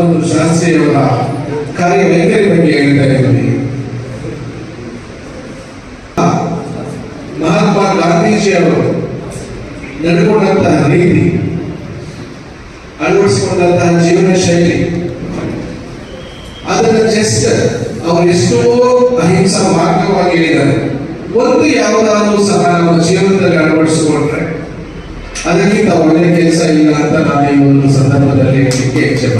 ಒಂದು ಶಾಸ್ತ್ರಿಯವರ ಕಾರ್ಯವೈಖರಿ ಬಗ್ಗೆ ಹೇಳ್ತಾ ಇದ್ದೀನಿ. ಮಹಾತ್ಮ ಗಾಂಧೀಜಿಯವರು ನಡ್ಕೊಂಡಂತಹ ರೀತಿ ಅಳವಡಿಸಿಕೊಂಡಂತಹ ಜೀವನ ಶೈಲಿ, ಅದನ್ನ ಜಸ್ಟ್ ಅವರು ಎಷ್ಟೋ ಅಹಿಂಸಾ ಮಾರ್ಗವಾಗಿ ಹೇಳಿದ್ದಾರೆ. ಒಂದು ಯಾವುದಾದ್ರೂ ಸಹ ನಮ್ಮ ಜೀವನದಲ್ಲಿ ಅಳವಡಿಸಿಕೊಂಡ್ರೆ ಅದಕ್ಕಿಂತ ಒಳ್ಳೆಯ ಕೆಲಸ ಇಲ್ಲ ಅಂತ ನಾನು ಈ ಒಂದು ಸಂದರ್ಭದಲ್ಲಿ ಹೇಳಲಿಕ್ಕೆ ಇಚ್ಛೆ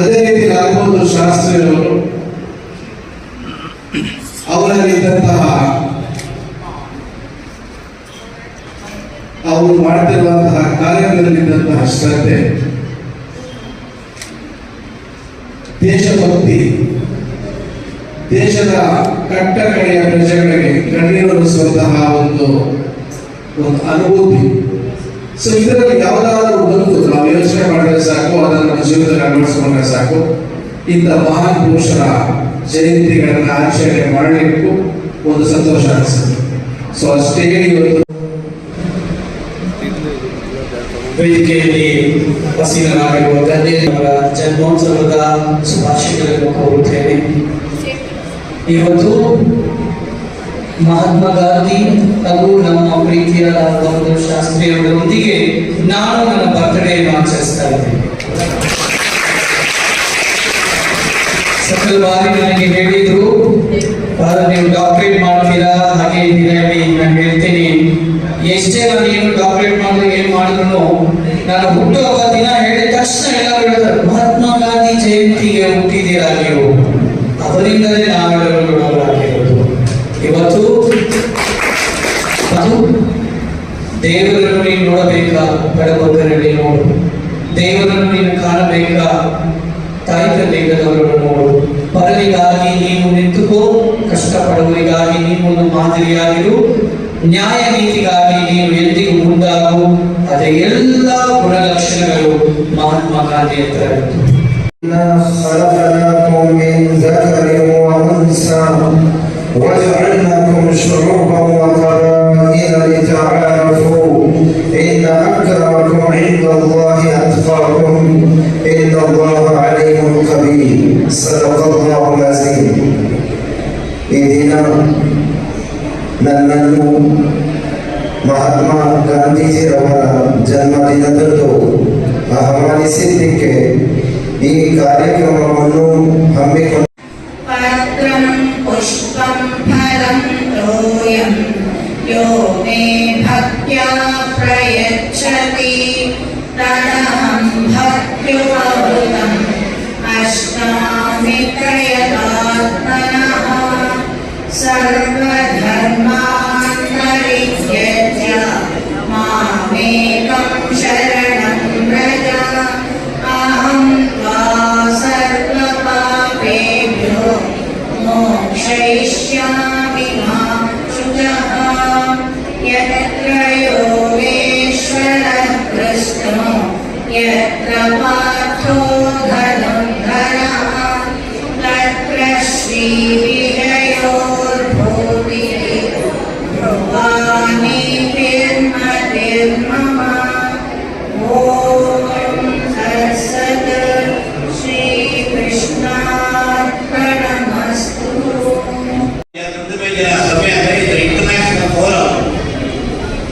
ಅದೇ ರೀತಿ ಲಾಲ್ಬಹದ್ದೂರ್ ಶಾಸ್ತ್ರಿಯವರು ಅವರಲ್ಲಿದ್ದಂತಹ ಅವರು ಮಾಡ್ತಿರುವಂತಹ ಕಾರ್ಯಗಳಲ್ಲಿದ್ದಂತಹ ಶ್ರದ್ಧೆ, ದೇಶಭಕ್ತಿ, ದೇಶದ ಕಟ್ಟ ಕಡೆಯ ಪ್ರಜೆಗಳಿಗೆ ಕಣ್ಣೀರು ಒಂದು ಒಂದು ಅನುಭೂತಿ. ಸೊ ಇದರಲ್ಲಿ ಯಾವುದಾದ್ರೂ ಒಂದು ನಾವು ಯೋಚನೆ ಮಾಡಿದ್ರೆ ಸಾಕು ಅದನ್ನು ನಮ್ಮ ಜೀವನದಲ್ಲಿ ಅಳವಡಿಸಿಕೊಂಡ್ರೆ ಸಾಕು. ಇಂಥ ಮಹಾನ್ ಪುರುಷರ ಜಯಂತಿಗಳನ್ನ ಆಚರಣೆ ಮಾಡಲಿಕ್ಕೂ ಒಂದು ಸಂತೋಷ ಅನಿಸುತ್ತೆ. ಸೊ ಅಷ್ಟೇ ಇವತ್ತು ವೇದಿಕೆಯಲ್ಲಿ ವಸೀಲರಾಗಿರುವ ಗಣ್ಯರವರ ಜನ್ಮೋತ್ಸವದ ಶುಭಾಶಯಗಳನ್ನು ಕೋರುತ್ತೇನೆ. ಇವತ್ತು ಮಹಾತ್ಮ ಗಾಂಧಿ ಹಾಗೂ ನಮ್ಮ ಪ್ರೀತಿಯ ಬಹದ್ದೂರ್ ಶಾಸ್ತ್ರಿಯವರೊಂದಿಗೆ ನಾನು ನನ್ನ ಬರ್ತಡೆಯನ್ನು ಆಚರಿಸ್ತಾ ಇದ್ದೇನೆ. ಸಕಲ ಬಾರಿ ನನಗೆ ಹೇಳಿದ್ರು "ಫಾದರ್, ನೀವು ಡಾಕ್ಟರೇಟ್ ಮಾಡ್ತೀರಾ? ಹಾಗೆ ನಾನು ಹೇಳ್ತೀನಿ. ಎಷ್ಟೇ ನಾನು ಏನು ಡಾಕ್ಟರೇಟ್ ಮಾಡಿದ್ರೆ ಏನು ಮಾಡಿದ್ರು ನಾನು ಹುಟ್ಟುವ ದಿನ ಹೇಳಿದ ತಕ್ಷಣ ಎಲ್ಲರೂ ಹೇಳ್ತಾರೆ ಮಹಾತ್ಮ ಗಾಂಧಿ ಜಯಂತಿಗೆ ಹುಟ್ಟಿದ್ದೀರಾ ನೀವು? ಅವರಿಂದಲೇ ದೇವರನ್ನು ನೀನು ಕಾಣಬೇಕಾ? ತಾಯಿ ತಂದೆಗಳವರನ್ನು ನೋಡು. ಪರರಿಗಾಗಿ ನೀವು ನಿಂತುಕೋ. ಕಷ್ಟಪಡುವರಿಗಾಗಿ ನೀವು ಒಂದು ಮಾದರಿಯಾಗಿರು. ನ್ಯಾಯ ನೀತಿಗಾಗಿ ನೀವು ಎಂದಿಗೂ ಮುಂದಾಗು. ಅದೇ ಎಲ್ಲ ಗುಣಲಕ್ಷಣಗಳು ಮಹಾತ್ಮ ಗಾಂಧಿ ಹತ್ರ ಇತ್ತು. पुष्पं फलं तोयं यो मे भक्त्या प्रयच्छति तदहं भक्त्युपहृतम् प्रयतात्मनः सर्वधर्मान्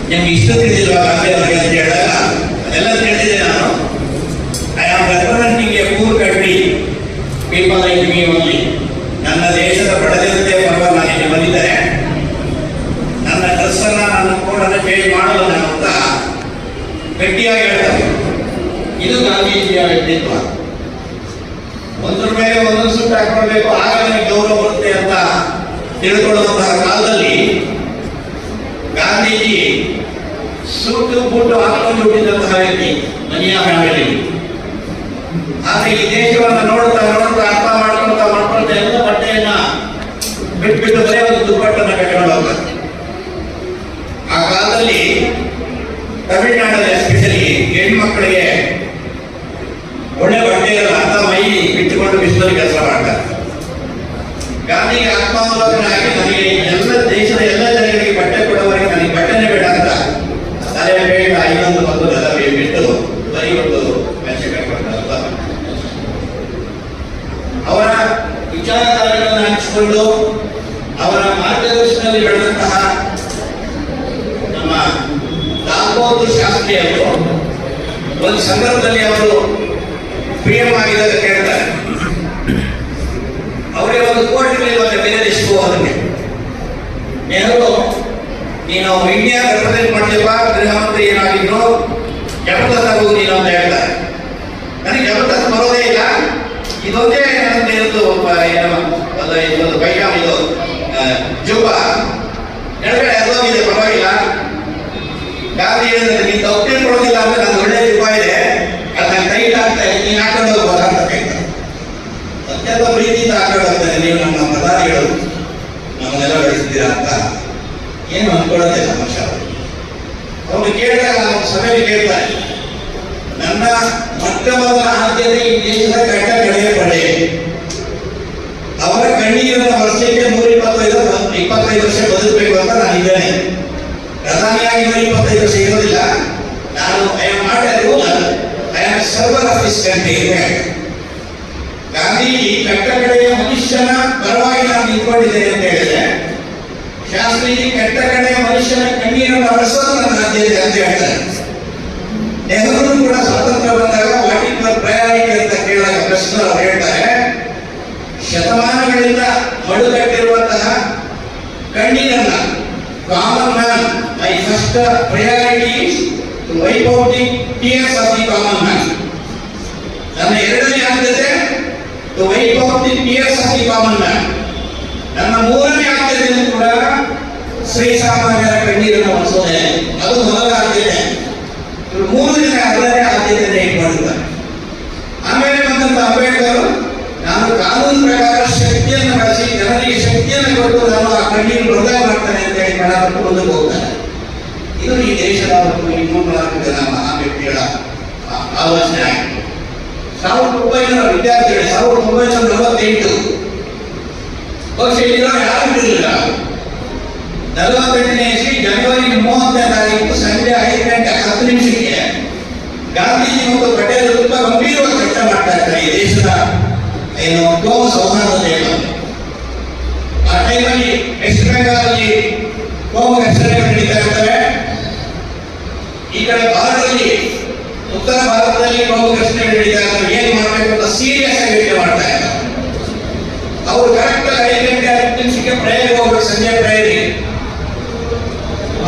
ನಿಮ್ಗೆ ಇಷ್ಟ ತಿಳಿದಿರುವ ಭಾಷೆ ಅಂತ ಹೇಳಿದಾಗ ಅದೆಲ್ಲ ತಿಳಿದಿದೆ ನಾನು I am representing a poor country people like me only ನನ್ನ ದೇಶದ ಬಡಜನತೆ ಪರವಾಗಿ ನಾನು ಇಲ್ಲಿ ಬಂದಿದ್ದರೆ ನನ್ನ ಡ್ರೆಸ್ಸನ್ನು ನನ್ನ ಕೋಡನ್ನು ಚೇಂಜ್ ಮಾಡಲು ನಾನು ಅಂತ ಗಟ್ಟಿಯಾಗಿ ಹೇಳ್ತಾರೆ ಇದು ಗಾಂಧೀಜಿಯ ವ್ಯಕ್ತಿತ್ವ. ಒಂದ್ರ ಮೇಲೆ ಒಂದೊಂದು ಸುಟ್ಟು ಹಾಕೊಳ್ಬೇಕು ಆಗ ನನಗೆ ಗೌರವ ಬರುತ್ತೆ ಅಂತ ತಿಳ್ಕೊಳ್ಳುವಂತಹ ಕಾಲದಲ್ಲಿ ಗಾಂಧೀಜಿ ಸುಟ್ಟು ಬೂಟು ಹಾಕೊಂಡು ಹುಟ್ಟಿದಂತಹ ವ್ಯಕ್ತಿ ಮನೆಯ ಫ್ಯಾಮಿಲಿ ಆದ್ರೆ ಈ ದೇಶವನ್ನು ನೋಡುತ್ತಾ ನೋಡ್ತಾ ಅಪ್ಪ ಅಮ್ಮನವರನ್ನಾಗಿ ನನಗೆ ಎಲ್ಲ ದೇಶದ ಎಲ್ಲ ಜನರಿಗೆ ಬಟ್ಟೆ ಕೊಡುವವರಿಗೆ ನನಗೆ ಬಟ್ಟೆನೇ ಬೇಡ ಅಂತ. ತಲೆ ಬೇಡ ಇನ್ನೊಂದು ಒಂದು ನನಗೆ ಬಿಟ್ಟು ಬರೀ ಒಂದು ಅವರ ವಿಚಾರಧಾರೆಗಳನ್ನು ಹಂಚಿಕೊಂಡು ಅವರ ಮಾರ್ಗದರ್ಶನದಲ್ಲಿ ಬೆಳೆದಂತಹ ನಮ್ಮ ದಾಮೋದರ್ ಶಾಸ್ತ್ರಿ ಅವರು ಒಂದು ಸಂದರ್ಭದಲ್ಲಿ ಅವರು ನೀನು ಇಂಡಿಯಾ ರೆಪ್ರೆಸೆಂಟ್ ಮಾಡ್ತೀವ ಗೃಹ ಮಂತ್ರಿ ಏನಾಗಿದ್ರು ಜಬರ್ದಸ್ತ್ ಆಗೋದು ನೀನು ಅಂತ ಹೇಳ್ತಾರೆ. ನನಗೆ ಜಬರ್ದಸ್ತ್ ಬರೋದೇ ಇಲ್ಲ. ಇದೊಂದೇ ನನ್ನ ಇರೋದು ಇದೊಂದು ಪೈಜಾಮ ಇದು ಆ, ಜುಬ್ಬ ಎಡಗಡೆ ಇದೆ ಪರವಾಗಿಲ್ಲ. ಗಾಂಧಿ ಹೇಳಿದ್ರೆ ನೀನು ತಪ್ಪು ಕೊಡೋದಿಲ್ಲ ಅಂದ್ರೆ ನಂದು ಒಳ್ಳೆ ಜುಬ್ಬ ಇದೆ. ಅದು ನನ್ನ ಕೈ ಆಗ್ತಾ ಇದೆ ನೀನು ಹಾಕೊಂಡು ಅಂತ ಕೇಳ್ತಾರೆ ಅತ್ಯಂತ ಪ್ರೀತಿಯಿಂದ ಹಾಕೊಳ್ಳೋಗ್ತಾರೆ ನೀವು ನಮ್ಮ ಪ್ರಧಾನಿಗಳು. ನಮ್ಮನ್ನೆಲ್ಲ ಬೆಳೆಸಿದ್ದೀರಾ ಅಂತ. ಏನು ಅನ್ಕೊಳ್ಳೋದಿಲ್ಲ ಮನುಷ್ಯ ಅವ್ರು ಕೇಳಿದಾಗ ನಾವು ಸಭೆಯಲ್ಲಿ ಕೇಳ್ತಾರೆ. ನನ್ನ ಮೊಟ್ಟ ಮೊದಲ ಆದ್ಯತೆ ಈ ದೇಶದ ಕಟ್ಟ ಕಡೆಯ ಪಡೆ. ಅವರ ಕಣ್ಣೀರನ್ನು ವರ್ಷಕ್ಕೆ ನೂರ ಇಪ್ಪತ್ತೈದು ಇಪ್ಪತ್ತೈದು ವರ್ಷ ಬದುಕಬೇಕು ಅಂತ ನಾನು ಇದ್ದೇನೆ ಪ್ರಧಾನಿಯಾಗಿ ನೂರ ಇಪ್ಪತ್ತೈದು ವರ್ಷ ಇರೋದಿಲ್ಲ. ನಾನು I am not a ruler I am server of this country Gandhiji ಕಟ್ಟ ಕಡೆಯ ಮನುಷ್ಯನ ಪರವಾಗಿ ನಾನು ನಿಂತ್ಕೊಂಡಿದ್ದೇನೆ ಅಂತ ಹೇಳಿದ್ರೆ ಶಾಸ್ತ್ರೀಜಿ ಕೆಟ್ಟ ಕಡೆ ಮನುಷ್ಯನ ಕಣ್ಣೀರನ್ನು ಅರಸೋದು ನನ್ನ ಅಂತ ಹೇಳ್ತಾರೆ. ನೆಹರು ಕೂಡ ಸ್ವಾತಂತ್ರ್ಯ ಬಂದಾಗ ಫಾರ್ ಪ್ರಯಾರಿಟಿ ಅಂತ ಕೇಳಿದಾಗ ಪ್ರಶ್ನೆ ಹೇಳ್ತಾರೆ. ಶತಮಾನಗಳಿಂದ ಮಡುಗಟ್ಟಿರುವಂತಹ ಕಣ್ಣಿನನ್ನ common man my first priority wipe out ನನ್ನ ಎರಡನೇ ಆದ್ಯತೆ wipe out the tears of the ನನ್ನ ಮೂರನೇ ಆದ್ಯತೆಯನ್ನು ಕೂಡ ಶ್ರೀಸಾಮಾನ್ಯರ ಕಣ್ಣೀರನ್ನು ಒರೆಸೋದೆ ಅದು ಮೊದಲ ಆದ್ಯತೆ ಮೂರು ದಿನ ಅದರದೇ ಆದ್ಯತೆ ಇಟ್ಕೊಂಡಿದ್ದಾರೆ ಆಮೇಲೆ ಬಂದಂತ ಅಂಬೇಡ್ಕರ್ ನಾನು ಕಾನೂನು ಪ್ರಕಾರ ಶಕ್ತಿಯನ್ನು ಬಳಸಿ ಜನರಿಗೆ ಶಕ್ತಿಯನ್ನು ಕೊಟ್ಟು ನಾನು ಆ ಕಣ್ಣೀರು ವೃದ್ಧ ಮಾಡ್ತಾನೆ ಅಂತ ಹೇಳಿ ಕಣ ಮುಂದಕ್ಕೆ ಹೋಗ್ತಾನೆ ಇದು ಈ ದೇಶದ ಇನ್ನೂರ ನಾಲ್ಕು ಜನ ಮಹಾನ್ ವ್ಯಕ್ತಿಗಳ ಆ- ಆಲೋಚನೆ ಆಗಿದೆ ಸಾವಿರದ ಒಂಬೈನೂರ ವಿದ್ಯಾರ್ಥಿಗಳು ಸಾವಿರದ ಒಂಬೈನೂರ ನಲವತ್ತೆಂಟು ಬಹುಶಃ ಯಾರು ನಲವತ್ತೆಂಟನೇ ಇಸ್ವಿ ಜನವರಿ ಮೂವತ್ತನೇ ತಾರೀಕು ಸಂಜೆ ಐದು ಗಂಟೆ ಹತ್ತು ನಿಮಿಷಕ್ಕೆ ಗಾಂಧೀಜಿ ಮತ್ತು ಪಟೇಲ್ ತುಂಬಾ ಗಂಭೀರವಾಗಿ ಚರ್ಚೆ ಮಾಡ್ತಾ ಇದ್ದಾರೆ ಈ ದೇಶದ ಏನು ಕೋಮ ಸೌಹಾರ್ದತೆ ಇದೆ ಆ ಟೈಮಲ್ಲಿ ವೆಸ್ಟ್ ಬೆಂಗಾಲಲ್ಲಿ ಕೋಮ ಘರ್ಷಣೆಗಳು ನಡೀತಾ ಇರ್ತವೆ ಈ ಕಡೆ ಭಾರತದಲ್ಲಿ, ಉತ್ತರ ಭಾರತದಲ್ಲಿ ಕೋಮ ಘರ್ಷಣೆಗಳು ನಡೀತಾ ಇರ್ತವೆ ಏನ್ ಮಾಡಬೇಕು ಅಂತ ಸೀರಿಯಸ್ ಆಗಿ ಯೋಚನೆ ಮಾಡ್ತಾ ಇದ್ದಾರೆ. ಅವರು ಕರೆಕ್ಟ್ ಐದು ಗಂಟೆ ಹತ್ತು ನಿಮಿಷಕ್ಕೆ ಹೋಗ್ಬೇಕು, ಸಂಜೆ ಪ್ರೇಯರ್ಗೆ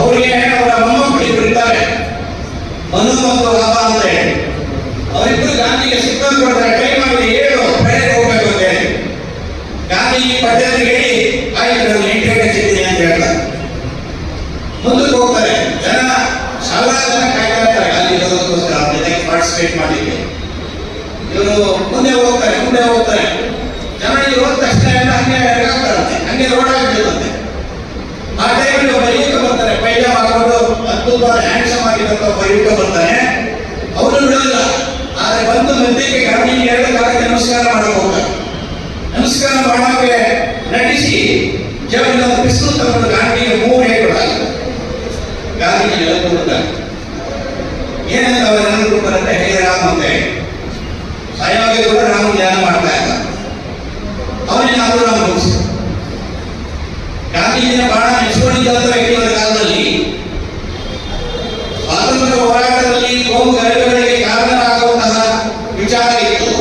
ಅವರಿಗೆ ಅವರ ಮೊಮ್ಮಕ್ಕಳು ಇಬ್ರು ಇರ್ತಾರೆ ಮನು ಮತ್ತು ಲಾಭ ಅಂತ ಹೇಳಿ ಅವರಿಬ್ಬರು ಗಾಂಧಿಗೆ ಸಿಕ್ಕಂದು ಕೊಡ್ತಾರೆ. ಟೈಮ್ ಮಾಡಿ ಏಳು ಪ್ರೇಯರ್ ಹೋಗ್ಬೇಕು ಅಂತ ಹೇಳಿ. ಗಾಂಧಿ ಪದ್ಧತಿ ಹೇಳಿ, ಆಯ್ತು ನಾನು ಎಂಟು ಗಂಟೆ ಸಿಗ್ತೀನಿ ಅಂತ ಹೇಳ್ತಾರೆ ಮುಂದಕ್ಕೆ ಹೋಗ್ತಾರೆ. ಜನ ಸಾವಿರಾರು ಜನ ಕಾಯ್ತಾ ಇರ್ತಾರೆ. ಗಾಂಧಿ ಇರೋದಕ್ಕೋಸ್ಕರ ಅವ್ರ ಜೊತೆಗೆ ಪಾರ್ಟಿಸಿಪೇಟ್ ಮಾಡಲಿಕ್ಕೆ. ಇವರು ಮುಂದೆ ಹೋಗ್ತಾರೆ ಮುಂದೆ ಹೋಗ್ತಾರೆ. ಜನ ಇಲ್ಲಿ ಹೋದ ತಕ್ಷಣ ಎಲ್ಲ ಹಂಗೆ ಹಂಗೆ ರೋಡ್ ಆಗ್ಬಿಡುತ್ತೆ ಆ ಟೈಮಲ್ಲಿ ಒಬ್ಬ ಯುವಕ ಬರ್ತಾನೆ ಪೈಜಾಮ ಅದ್ಭುತವಾದ ಹ್ಯಾಂಡ್ಸಮ್ ಆಗಿದ್ದಂತ ಯುವಕ ಬರ್ತಾನೆ ಅವನು ಬಿಡೋದಿಲ್ಲ ಆದ್ರೆ ಬಂದು ಮಧ್ಯಕ್ಕೆ ಗಾಂಧಿ ಎರಡು ಕಾಲಕ್ಕೆ ನಮಸ್ಕಾರ ಮಾಡಕ್ ಹೋಗ್ತಾರೆ ನಮಸ್ಕಾರ ಮಾಡೋಕೆ ನಟಿಸಿ ಜಗನ್ನ ಬಿಸಿಲು ತಗೊಂಡು ಗಾಂಧಿಗೆ ಮೂರು ಹೇಳ್ಕೊಡಲ್ಲ ಗಾಂಧೀಜಿ ಎಲ್ಲ ಕೊಡುತ್ತಾರೆ ಏನಂತ ಅವರು ನೆನಪು ಕೊಡ್ತಾರಂತೆ ಹೇ ರಾಮ ಅಂತ. ಹೇಳಿ ಕೂಡ ರಾಮ ಧ್ಯಾನ ಮಾಡ್ತಾ ಇಲ್ಲ. ಅವನಿಗೆ ಅದು ರಾಮ ಗಾಂಧೀಜಿನ ಬಾಣ ಮೆಚ್ಚಿಕೊಂಡಿದ್ದಂತ ವ್ಯಕ್ತಿಗಳ ಕಾಲದಲ್ಲಿ ಸ್ವಾತಂತ್ರ್ಯ ಹೋರಾಟದಲ್ಲಿ ಕೋಮು ಗಲಭೆಗಳಿಗೆ ಕಾರಣರಾಗುವಂತಹ ವಿಚಾರ ಇತ್ತು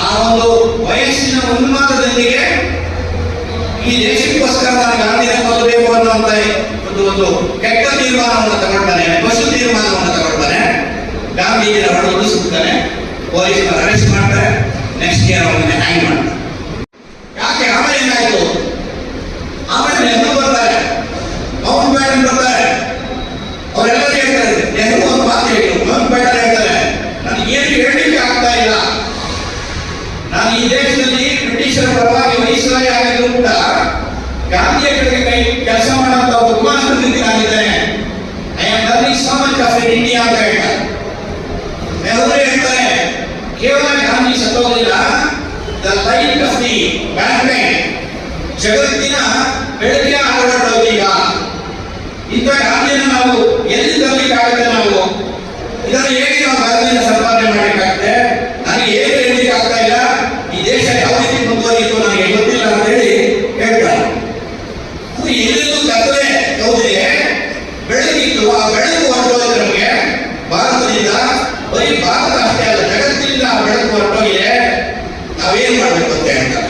ಆ ಒಂದು ವಯಸ್ಸಿನ ಉನ್ಮಾದದೊಂದಿಗೆ ಈ ದೇಶಕ್ಕೋಸ್ಕರ ನಾನು ಗಾಂಧಿನ ಕೊಲ್ಲಬೇಕು ಅನ್ನುವಂತ ಒಂದು ಒಂದು ಕೆಟ್ಟ ತೀರ್ಮಾನವನ್ನು ತಗೊಳ್ತಾನೆ ಬಸ್ಸು ತೀರ್ಮಾನವನ್ನು ತಗೊಳ್ತಾನೆ ಗಾಂಧೀಜಿನ ಹೊಡೆದು ಸುತ್ತಾನೆ ಪೊಲೀಸರು ಅರೆಸ್ಟ್ ಮಾಡ್ತಾರೆ ನೆಕ್ಸ್ಟ್ ಇಯರ್ ಹ್ಯಾಂಗ್ ಮಾಡ್ತಾರೆ ಯಾಕೆ ಆಮೇಲೆ ಏನಾಯ್ತು? ಆಮೇಲೆ ನೆಹರು ಬರ್ತಾರೆ. ಮೌಂಟ್ ಬ್ಯಾಟನ್ ಬರ್ತಾರೆ. ಅವರೆಲ್ಲ ಹೇಳ್ತಾರೆ, ನೆಹರು ಒಂದು ಮಾತು ಹೇಳಿದ್ರು ಮೌಂಟ್ ಬ್ಯಾಟನ್ ಹೇಳ್ತಾರೆ, ನನಗೆ ಏನು ಹೇಳಲಿಕ್ಕೆ ಆಗ್ತಾ ಇಲ್ಲ. ನಾನು ಈ ದೇಶದಲ್ಲಿ ಬ್ರಿಟಿಷರ ಪರವಾಗಿ ವೈಸ್ರಾಯ್ ಆಗಿದ್ರು ಕೂಡ ಗಾಂಧಿಯ ಕಡೆಗೆ ಕೈ ಕೆಲಸ ಮಾಡುವಂತ ಉಪರಾಷ್ಟ್ರಪತಿ ನಾನಿದ್ದೇನೆ. I am learning so of India ಅಂತ ಹೇಳ್ತಾರೆ. ಕೇವಲ Gandhi ಸತ್ತೋಗಿಲ್ಲ the light of the mankind ಜಗತ್ತಿನ ಬೆಳಕಿನ ಈಗ. ಇಂಥ ಗಾಂಧಿಯನ್ನು ನಾವು ಎಲ್ಲಿ ತರಲಿಕ್ಕಾಗುತ್ತೆ ನಾವು? ಇದನ್ನು ಹೇಗೆ ನಾವು ಭಾರತದಿಂದ ಸಂಪಾದನೆ ಮಾಡಲಿಕ್ಕಾಗುತ್ತೆ? ನನಗೆ ಏನು ಹೇಳಲಿಕ್ಕೆ ಆಗ್ತಾ ಇಲ್ಲ? ಈ ದೇಶ ಯಾವ ರೀತಿ ಮುಂದುವರಿಯಿತು ನನಗೆ ಭಾರತದಿಂದ ಬರೀ ಭಾರತ ಅಷ್ಟೇ ಅಲ್ಲ ಜಗತ್ತಿನಿಂದ ಆ ಬೆಳಕು ಹೊರಟೋಗಿದೆ ನಾವೇನ್ ಮಾಡ್ಬೇಕು ಅಂತ ಹೇಳ್ತಾರೆ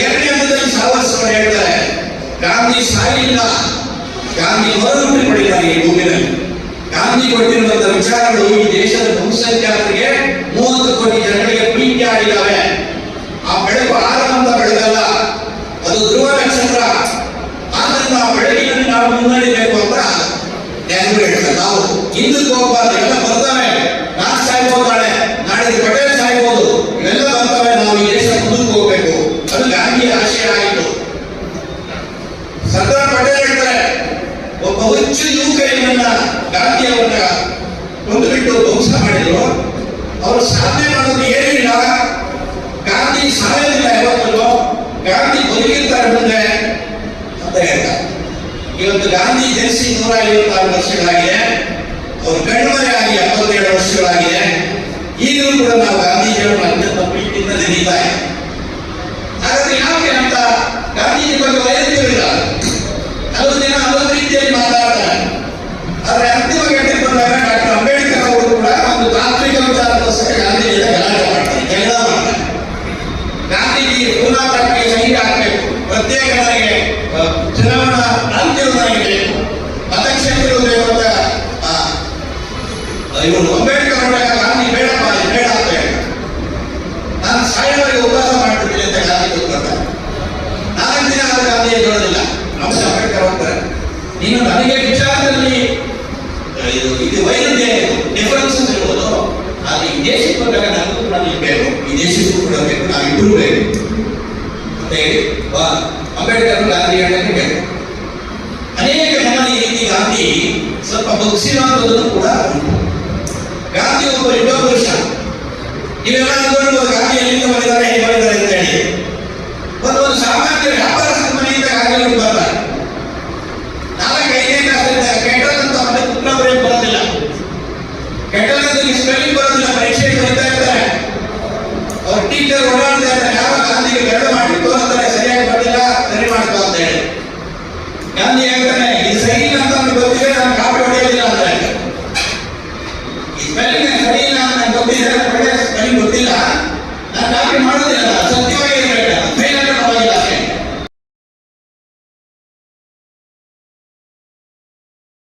ಎರಡನೇ ಹಂತದಲ್ಲಿ ಸಾವರ್ಸ್ಕೊಂಡು ಹೇಳ್ತಾರೆ ಗಾಂಧಿ ಸಾಯಿಲ್ಲ ಗಾಂಧಿ ಹೊರಗುಂಟು ಪಡಿದ್ದಾರೆ ಈ ಭೂಮಿನಲ್ಲಿ ಗಾಂಧಿ ಕೊಟ್ಟಿರುವಂತ ವಿಚಾರಗಳು ಈ ದೇಶದ ಬಹುಸಂಖ್ಯಾತರಿಗೆ ಮೂವತ್ತು ಕೋಟಿ ಜನಗಳಿಗೆ ಪ್ರೀತಿ ಆಗಿದ್ದಾವೆ. ಆ ಬೆಳಕು ಆರಂಭ ಬೆಳಗಲ್ಲ ಅದು ಧ್ರುವ ನಕ್ಷತ್ರ. ಆದ್ರಿಂದ ಆ ಬೆಳಕಿನಲ್ಲಿ ನಾವು ಮುನ್ನಡಿಬೇಕು ಅಂತ ನೆನಪು ಹೇಳ್ತಾರೆ. ನಾವು ಹಿಂದಕ್ಕೆ ಹೋಗ್ಬಾರ್ದು ಎಲ್ಲ ಬರ್ತವೆ. ನಾನು ಸಾಯ್ಬೋದು ನಾಳೆ ಪಟೇಲ್ ಸಾಯ್ಬೋದು ಇವೆಲ್ಲ ಬರ್ತವೆ. ನಾವು ಈ ದೇಶ ಮುಂದಕ್ಕೆ ಹೋಗ್ಬೇಕು. ಅದು ಗಾಂಧಿ ಆಶಯ ಆಯಿತು. ಸರ್ದಾರ್ ಪಟೇಲ್ ಹೇಳ್ತಾರೆ, ಒಬ್ಬ ಹುಚ್ಚು ಯುವಕ ಇವನ್ನ ಗಾಂಧಿ ಅವರನ್ನ ಕೊಂದು ಬಿಟ್ಟು ಧ್ವಂಸ ಮಾಡಿದ್ರು. ಅವರು ಸಾಧನೆ ಮಾಡೋದು ಏನಿಲ್ಲ. ಗಾಂಧಿ ಸಾಯೋದಿಲ್ಲ ಯಾವತ್ತೂ ಗಾಂಧಿ ಬದುಕಿರ್ತಾರೆ ಮುಂದೆ ಅಂತ ಹೇಳ್ತಾರೆ. ಇವತ್ತು ಗಾಂಧಿ ಜನಿಸಿ ನೂರ ಐವತ್ತಾರು ವರ್ಷಗಳಾಗಿದೆ. ಅವರು ಕಣ್ಮರೆ ಆಗಿ ಎಪ್ಪತ್ತೇಳು ವರ್ಷಗಳಾಗಿದೆ. ಈಗಲೂ ಕೂಡ ನಾವು ಗಾಂಧೀಜಿಯವರನ್ನ ಅತ್ಯಂತ ಪ್ರೀತಿಯಿಂದ ನೆನೀತಾ ಹಾಗಾದ್ರೆ ಯಾಕೆ ಅಂತ ಗಾಂಧೀಜಿ ಬಗ್ಗೆ ವೈದ್ಯರಿಲ್ಲ ಹಲವು ದಿನ ಹಲವು ರೀತಿಯಲ್ಲಿ ಮಾತಾಡ್ತಾರೆ. ಆದರೆ ಅಂತಿಮ ಘಟ್ಟಕ್ಕೆ ಬಂದಾಗ ಡಾಕ್ಟರ್ ಅಂಬೇಡ್ಕರ್ ಅವರು ಕೂಡ ಒಂದು ತಾಂತ್ರಿಕ ವಿಚಾರಕ್ಕೋಸ್ಕರ ಗಾಂಧೀಜಿಯ ಗಲಾಟೆ ಮಾಡ್ತಾರೆ ಜಗಳ ಮಾಡ್ತಾರೆ ಪೂರ್ಣಾತ್ಮಕ್ಕೆ ಸಹಿ ಹಾಕಬೇಕು ಪ್ರತ್ಯೇಕ ನನಗೆ ಚುನಾವಣಾ ಅಂತ್ಯವು ನನಗೆ ಬೇಕು ಅಂತ ಆ, ಇವನು ಅಂಬೇಡ್ಕರ್ ಹೊರಟಾಗ ಗಾಂಧಿ ಬೇಡಪ್ಪ ಬೇಡ ಅಂತ ಹೇಳಿ ನಾನು ಸಾಯೋವರೆಗೆ ಉಪವಾಸ ಅಂತ ಗಾಂಧಿ ಕೂತ್ಕೊಳ್ತಾರೆ ನಾಲ್ಕು ದಿನ ಆದ ಗಾಂಧಿ ಹೇಳೋದಿಲ್ಲ ನಮ್ಮ ಅಂಬೇಡ್ಕರ್ ಹೋಗ್ತಾರೆ. ನೀನು ನನಗೆ ವಿಚಾರದಲ್ಲಿ ಇದು ಇದು ವೈರುಧ್ಯ ಡಿಫರೆನ್ಸಸ್ ಇರ್ಬೋದು ಆದರೆ ಈ ದೇಶಕ್ಕೆ ಬಂದಾಗ ನನಗೂ ಕೂಡ ನೀವು ಬೇಕು ಈ ದೇಶಕ್ಕೂ ಕೂಡ ಬೇಕು ನಾವಿಬ್ಬರೂ ಬೇಕು ಅಂತ ಹೇಳಿ ಅಂಬೇಡ್ಕರ್ ಗಾಂಧಿ ಹೇಳಕ್ಕೆ ಅನೇಕ ಈ ರೀತಿ ಗಾಂಧಿ ಸ್ವಲ್ಪ ಬಗ್ಸಿರುವಂಥದ್ದು ಕೂಡ ಗಾಂಧಿ ಒಬ್ಬ ಯುಗ ಪುರುಷ ನೀವೆಲ್ಲ ಗಾಂಧಿ ಎಲ್ಲಿಂದ ಟೀಚರ್ ಓಡಾಡ್ತಾ ಇದ್ದಾರೆ ಯಾವ ಗಾಂಧಿಗೆ ಬೆರಳು ಮಾಡಿತ್ತು ಅಂದರೆ ಸರಿಯಾಗಿ ಬರಲಿಲ್ಲ ಸರಿ ಮಾಡಿತು ಅಂತ ಹೇಳಿ. ಗಾಂಧಿ